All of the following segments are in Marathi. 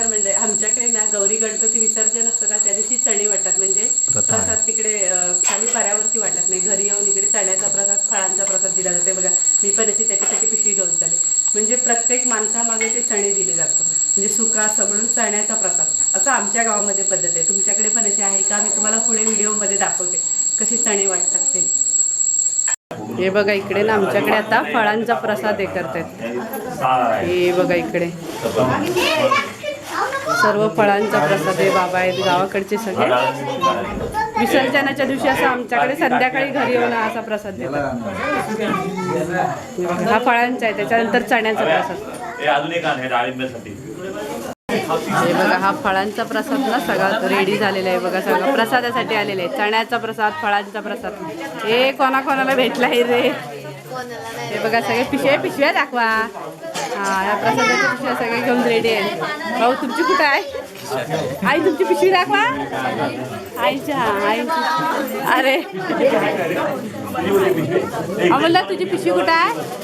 नमस्कार म्हणजे आमच्याकडे ना गौरी गणपती विसर्जन असतं ना त्या दिवशी चणे वाटतात. म्हणजे. प्रसाद तिकडे खाली पर्यावरती वाटत नाही. घरी येऊन इकडे चण्याचा प्रसाद फळांचा प्रसाद दिला जाते. बघा मी पण अशी त्याच्यासाठी पिशवी घेऊन चालले. म्हणजे प्रत्येक माणसामागे ते चणे दिले जातात. म्हणजे सुका म्हणून चण्याचा प्रसाद. असं आमच्या गावामध्ये पद्धत आहे. तुमच्याकडे पण अशी आहे का? मी तुम्हाला पुढे व्हिडिओमध्ये दाखवते. कसे चणे वाटतात ते. हे बघा इकडे ना आमच्याकडे आता फळांचा प्रसाद हे करतात हे बघा इकडे. सर्व फळांचा प्रसाद आहे. बाबा आहेत गावाकडचे सगळे. विसर्जनाच्या दिवशी असं आमच्याकडे संध्याकाळी घरी येऊन असा प्रसाद देतात. हा फळांचा आहे त्याच्यानंतर चण्याचा प्रसाद. हे बघा हा फळांचा प्रसाद ना सगळा रेडी झालेला आहे बघा सगळं प्रसादासाठी आलेला आहे चण्याचा प्रसाद फळांचा प्रसाद. हे कोणा कोणाला भेटला आहे रे? हे बघा सगळे पिशव्या पिशव्या दाखवा. हा या प्रसादाच्या पिशव्या घेऊन रेडी आहे भाऊ तुमची कुठं आहे? आई तुमची पिशवी दाखवा. आईच्या आईची अरे. म्हणलं तुझी पिशवी कुठं आहे?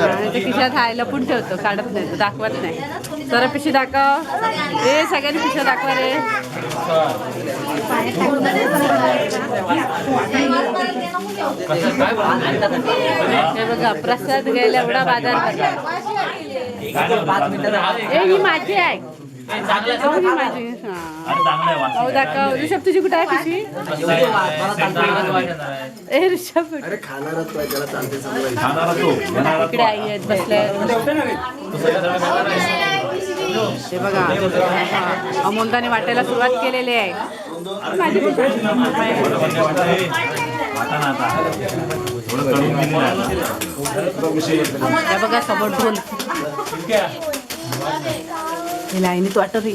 आणि खिशात आहे लपून ठेवतो काढत नाही तो दाखवत नाही. तर पिशवी दाखव. ए सगळ्यांनी पिशव्या दाखवा रे. हे बघा प्रसाद घ्यायला एवढा बाजार भरला. ही माझी आहे ही माझी हा दाखव ऋषभ तुझी कुठे आहे पिशवी ए ऋषभ खाणारा तो घेणारा इकडे आई आहेत बसल्या हे बघा हा, अमोलदाने वाटायला सुरुवात केलेली आहे वाटा ना आता. थोडं करून दिलेलं आहे हे बघा समोर ढोल. हे लाईनीत वाटत रे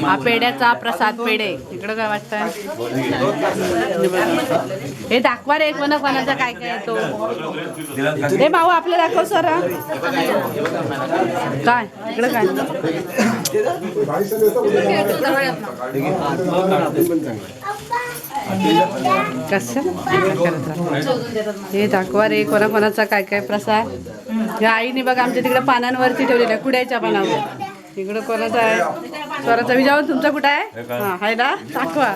हा पेड्याचा प्रसाद पेढे. इकडं काय वाटतं हे दाखवा रे कोणा कोणाचा काय काय येतो. हे भाऊ आपलं दाखव सर हा. काय? इकडं काय? कसं? हे दाखवा रे कोणा कोणाचा काय काय प्रसाद? या आईने बघा आमच्या तिकडे पानांवरती ठेवलेला आहे कुड्याच्या पानावर. इकडं कोणाचा आहे? स्वराचा विजावर तुमचा कुठं आहे? हा आहे ना? दाखवा.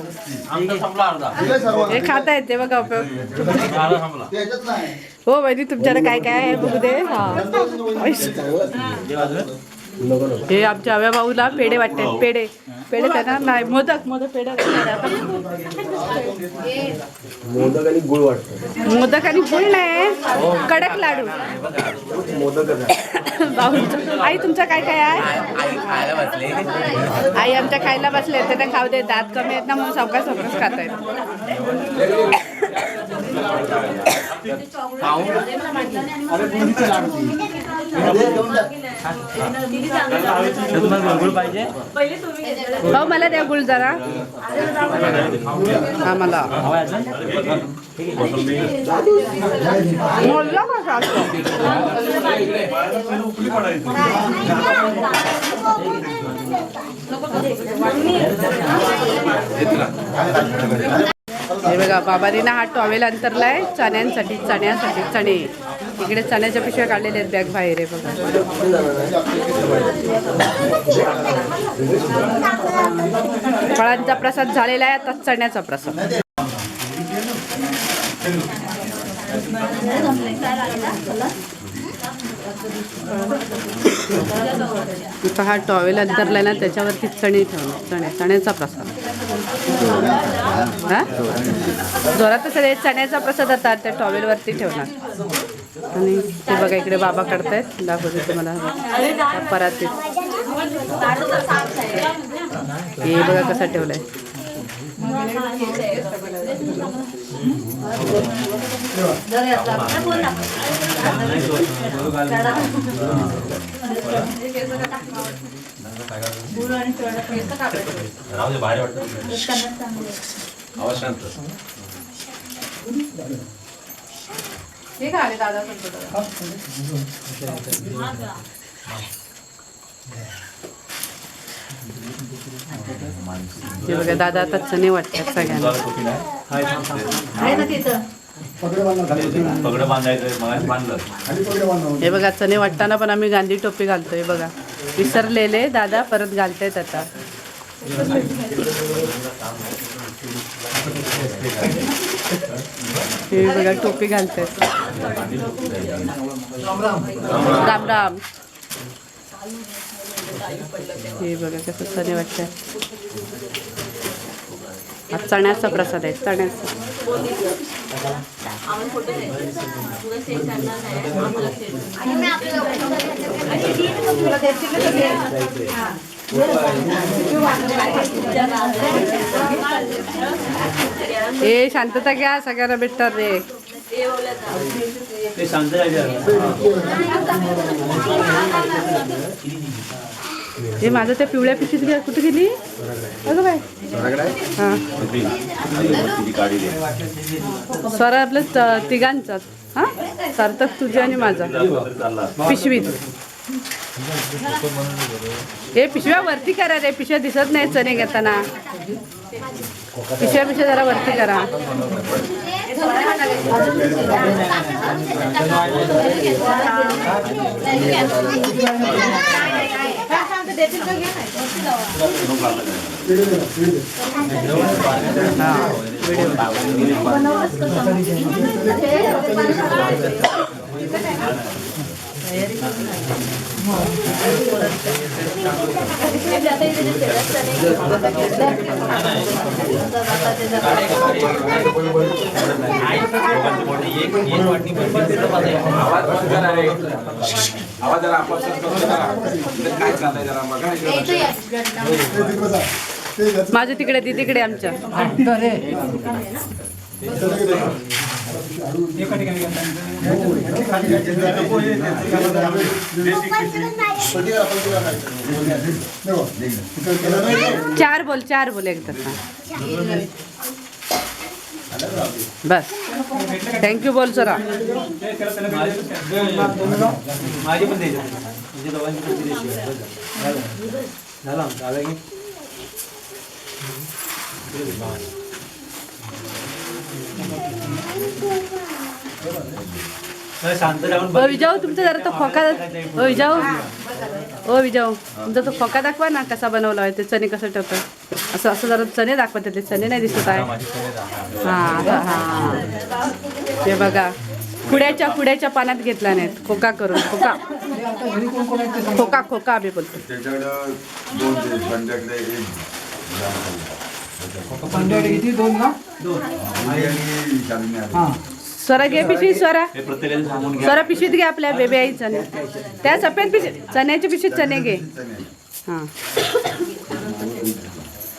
हे खाता येते बघा उपयोग. त्याच्यात नाही हो वहिनी तुमच्याकडे काय काय आहे बघू दे. हा. हे आमच्या हव्या भाऊला पेढे वाटतात पेढे. पेढे देणार नाही मोदक मोदक पेढे. मोदक आणि गुळ वाटतं. मोदक आणि गुळ नाही कडक लाडू. भाऊंचं आई तुमचं काय काय आहे? आई आमच्या खायला बसले ते तर खाऊ दे दात कमी आहेत ना म्हणून सावकाश सावकाश खात आहेत. भाऊ हो, मला द्या गुळ जरा हा मला मोडला कसा असतो? हे बघा बाबारीना हा टॉवेल अंतरला आहे चण्यांसाठी चण्यासाठी चणे. इकडे चण्याच्या पिशव्या काढलेल्या आहेत बॅग बाहेर आहे बघा. फळांचा प्रसाद झालेला आहे आता चण्याचा प्रसाद. हा टॉवेल अंतरलाय ना त्याच्यावरती चणे ठेवणार चणे चण्याचा प्रसाद. हा? जोरात सगळे चण्याचा प्रसाद आता त्या टॉवेलवरती ठेवणार. आणि ते बघा इकडे बाबा करतायत. दाखवते तुम्हाला. परत हे बघा कसा ठेवलाय. बाहेर वाटत. आवाज शांत हे का आले दादा. हे बघा दादा आता चणे वाटतात सगळ्यांना. पगड बांधायचं मला बांधलं. हे बघा चणे वाटताना पण आम्ही गांधी टोपी घालतोय बघा. विसरलेले दादा परत घालतायत आता. हे बघा टोपी घालतात राम राम हे बघा कसं चणे वाटत हा चण्याचा प्रसाद आहे चण्याचा. ए शांतता घ्या सगळ्यांना भेटतात रे. ते शांत हे माझं त्या पिवळ्या पिशवीत घ्या. कुठे गेली? अगं बाय हां. स्वरा आपलं च- तिघांचाच हां? सार्थक तुझे आणि माझा. पिशवीत. हे पिशव्या वरती करा रे पिशव्या दिसत नाही चणे घेताना. पिशव्या पिशव्या जरा वरती करा. आवाज जरा काय चाललंय जरा बघा माझ्या तिकडे ती तिकडे आमच्या. चार बोल चार बोल एकदा बस थँक्यू बोल सरा माझी पण द्यायची म्हणजे दोघांची पण द्यायची झालं ओ विजाऊ तुमचा जरा तो खोका ओ विजाऊ? ओ विजाऊ तुमचा तो खोका दाखवा ना कसा बनवला आहे ते चणे कसं ठेवतं असं असं जरा चणे दाखवा त्यातले चणे नाही दिसत आहे. हां हां हे बघा खुड्याच्या खुड्याच्या पाण्यात घेतला नाहीत खोका करून खोका. खोका खोका आम्ही बोलतो. त्याच्याकडं दोन स्वरा घे पिशवी स्वरा हे स्वरा पिशवीत घे आपल्या बेबी आई चणे त्या सफेद पिशवी चण्याची पिशवीत चणे घे. हां.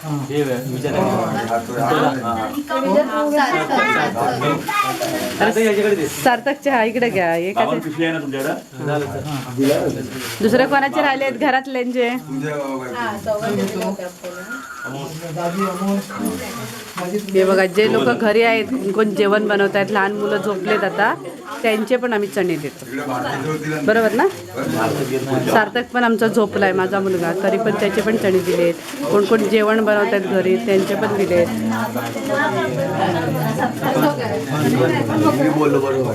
हे विचार हात- आता याच्याकडे दे सार्थकच्या हा इकडे घ्या हे बाबा का पिशवी आहे ना तुमच्याकडं? झालं तर दुसरे कोणाचे राहिले आहेत घरातल्यांचे हे बघा जे लोक घरी आहेत कोण जेवण बनवत आहेत लहान मुलं झोपलेत आता त्यांचे पण आम्ही चणे देतो. बरोबर ना? सार्थक पण आमचा झोपलाय माझा मुलगा. तरी पण त्याचे पण चणे दिलेत. कोण कोण जेवण बनवत आहेत घरी त्यांचे पण दिलेत. मी बोललो बरोबर.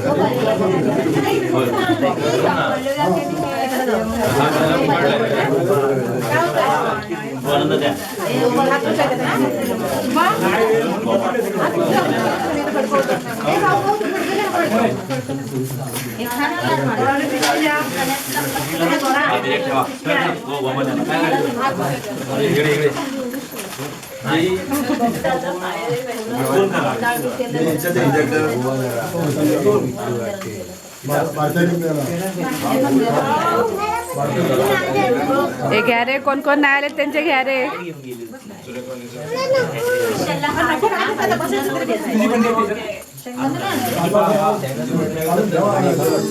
आनंद द्या हा, ठेवा. हो, बाबा. इकडे इकडे करा. हिच्याकडे हे घ्या रे कोण कोण नाही आले त्यांचे घ्या रे हे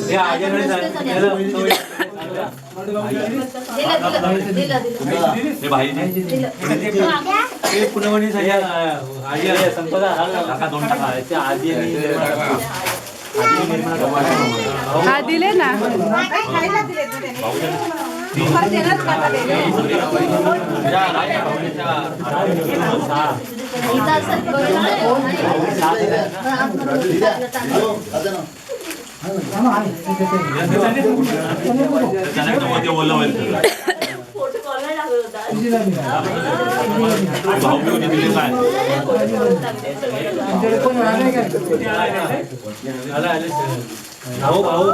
हे हे पुनवणी संपदा दोन टाका ते आजी हा दिले ना. या भाऊ भाऊ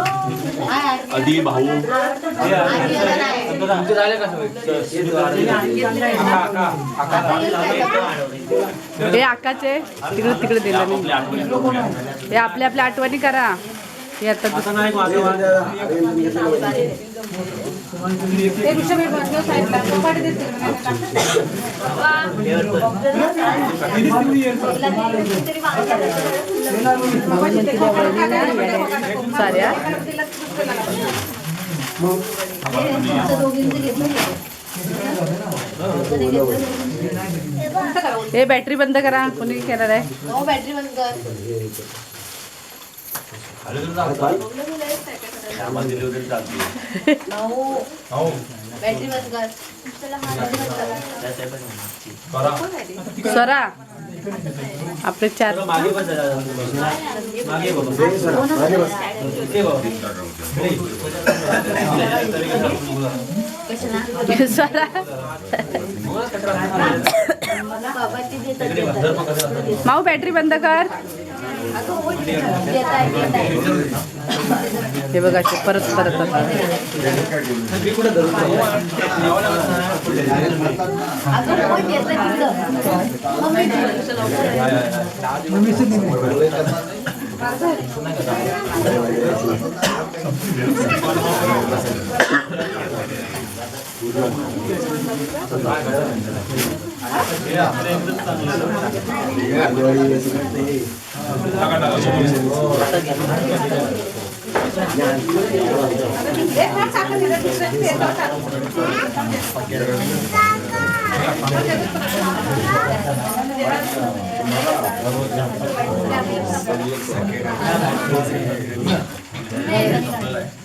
आधी भाऊ हे आकाचे तिकडे तिकडे दिलं हे आपल्या आपल्या आठवणी करा. हे आता आता नाही मागे मागे. साऱ्या हे बॅटरी बंद करा कोणी करणार आहे बॅटरी बंद कर। आम्हाला दिली वगैरे चालते भाऊ बॅटरी बंद कर. हे बघा परत परत आपले देतात इकडे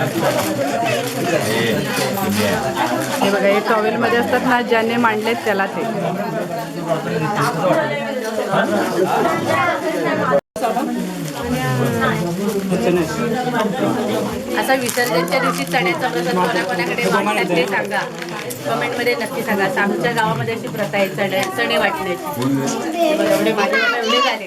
हे बघ. हे, हे. असंच आहे मस्करी करतात हे बघा हे टॉवेल मध्ये असतात ना ज्याने मांडलेत त्याला ते असा विसर्जनच्या दिवशी चण्याचा प्रसाद कोणा कोणाकडे वाटतात ते सांगा कमेंटमध्ये नक्की सांगा आमच्या गावामध्ये अशी प्रथा आहे चणे चणे वाटण्याची बरं, एवढे माझे एवढे झाले